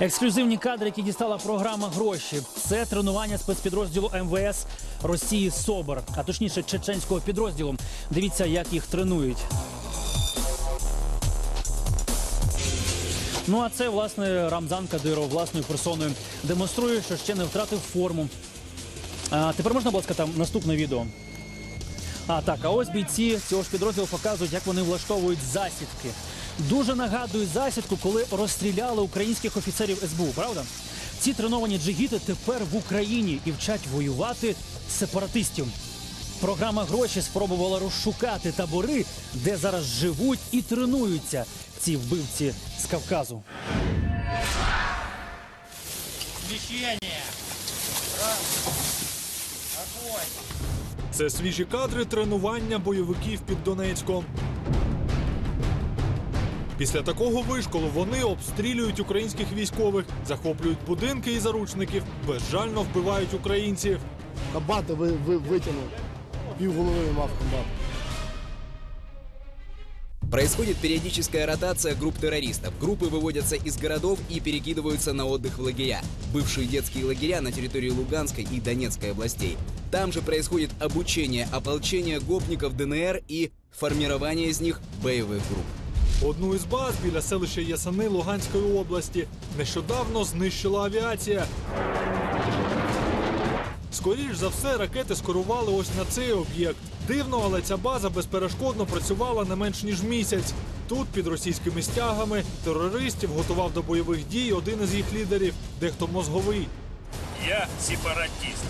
Ексклюзивні кадри, які дістала програма гроші. Це тренування спецпідрозділу МВС Росії СОБР, а точніше чеченського підрозділу. Дивіться, як їх тренують. Ну а це власне Рамзан Кадиров власною персоною демонструє, що ще не втратив форму. А тепер можна, будь ласка, там наступне відео. А так, а ось бійці цього ж підрозділу показують, як вони влаштовують засідки. Дуже нагадують засідку, коли розстріляли українських офіцерів СБУ, правда? Ці треновані джигіти тепер в Україні і вчать воювати сепаратистів. Програма гроші спробувала розшукати табори, де зараз живуть і тренуються ці вбивці з Кавказу. Це свіжі кадри тренування бойовиків під Донецьком. Після такого вишколу вони обстрілюють українських військових, захоплюють будинки і заручників, безжально вбивають українців. Комбата ви, ви, витягнув. Пів голови мав комбат. Происходит периодическая ротация групп террористов. Группы выводятся из городов и перекидываются на отдых в лагеря. Бывшие детские лагеря на территории Луганской и Донецкой областей. Там же происходит обучение ополчения гопников ДНР и формирование из них боевых групп. Одну із баз біля селища Ясани Луганської області нещодавно знищила авіація. Скоріш за все, ракети скерували ось на цей об'єкт. Дивно, але ця база безперешкодно працювала не менш ніж місяць. Тут під російськими стягами терористів готував до бойових дій один із їх лідерів, дехто мозговий. Я сепаратист.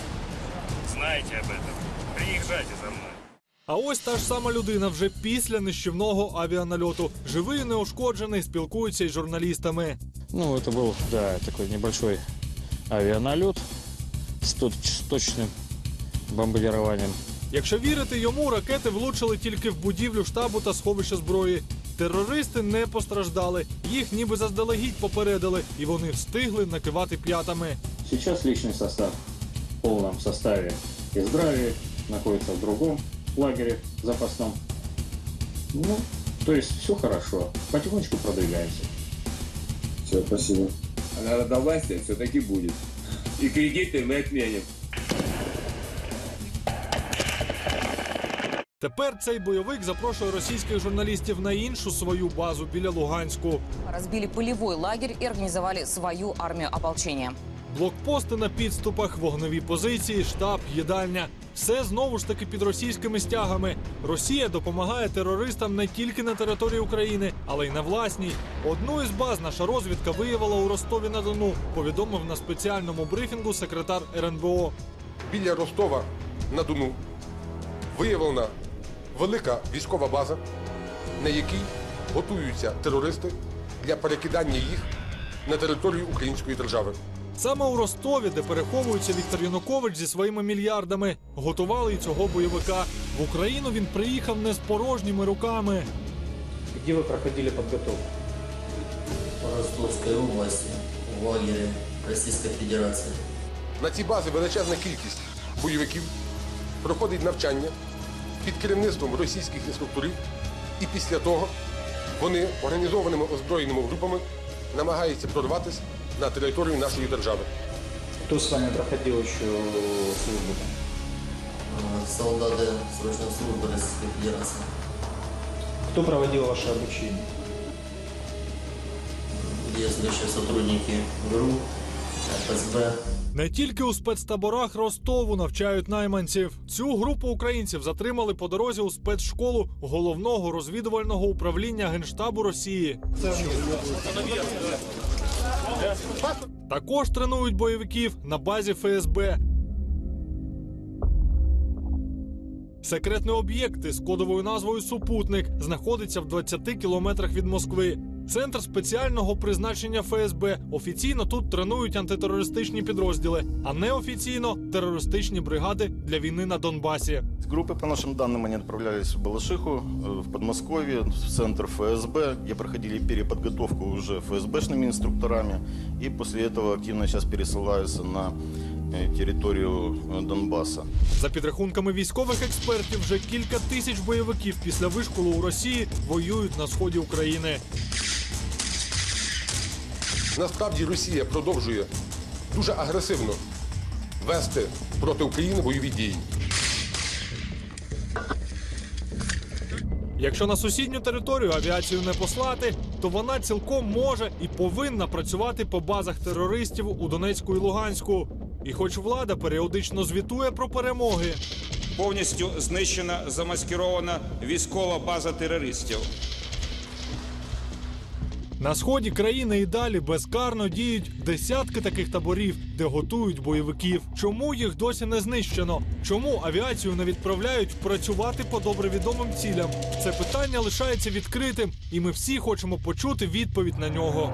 Знаете об этом. Приезжайте за мной. А ось та ж сама людина вже після нищівного авіанальоту. Живий, неушкоджений, спілкується із журналістами. Ну, это был, да, такой небольшой авианалет с точ- с точным бомбардированием. Якщо вірити йому, ракети влучили тільки в будівлю штабу та сховище зброї. Терористи не постраждали, їх ніби заздалегідь попередили, і вони встигли накивати п'ятами. Сейчас личный состав в полном составе и здравии находится в другом лагере запасном. Ну, то есть все хорошо. Потихонечку продвигаемся. Все, спасибо. А народовластие все-таки будет. И кредиты мы отменим. Тепер цей бойовик запрошує російських журналістів на іншу свою базу біля Луганську. Разбили полевой лагерь и организовали свою армию ополчения. Блокпости на підступах, вогневі позиції, штаб, їдальня. Все знову ж таки під російськими стягами. Росія допомагає терористам не тільки на території України, але й на власній. Одну із баз наша розвідка виявила у Ростові на Дону. Повідомив на спеціальному брифінгу секретар РНБО. біля Ростова на Дону виявлена велика військова база, на якій готуються терористи для перекидання їх на територію української держави. Саме у Ростові, де переховується Віктор Янукович зі своїми мільярдами, готували і цього бойовика. В Україну він приїхав не з порожніми руками. Где вы проходили подготовку? по Ростовской области в лагере Российской Федерации. На цій базі величезна кількість бойовиків проходить навчання під керівництвом російських інструкторів, і після того вони організованими озброєними групами намагаються прорватися на територію нашої держави. Кто с вами проходил еще службу? Э, Солдаты срочной службы Российской Федерации. Кто проводил ваше обучение? Действующие сотрудники ГРУ, ФСБ, Не тільки у спецтаборах Ростову навчають найманців. Цю групу українців затримали по дорозі у спецшколу головного розвідувального управління Генштабу Росії. Також тренують бойовиків на базі ФСБ. Секретний об'єкт із кодовою назвою Супутник знаходиться в 20 кілометрах від Москви. Центр спеціального призначення ФСБ. Офіційно тут тренують антитерористичні підрозділи, а неофіційно терористичні бригади для війни на Донбасі. Группы, по нашим данным, они отправлялись в Балашиху, э, в Подмосковье, в центр ФСБ, где проходили переподготовку уже ФСБшными инструкторами. И после этого активно сейчас пересылаются на э, территорию э, Донбасса. За підрахунками військових експертів, вже кілька тисяч бойовиків після вишколу у Росії воюють на сході України. Насправді Росія продовжує дуже агресивно вести проти України бойові дії. Якщо на сусідню територію авіацію не послати, то вона цілком може і повинна працювати по базах терористів у Донецьку і Луганську. І хоч влада періодично звітує про перемоги, Повністю знищена замаскирована військова база терористів. На сході країни і далі безкарно діють десятки таких таборів, де готують бойовиків. Чому їх досі не знищено? Чому авіацію не відправляють працювати по добре відомим цілям? Це питання лишається відкритим, і ми всі хочемо почути відповідь на нього.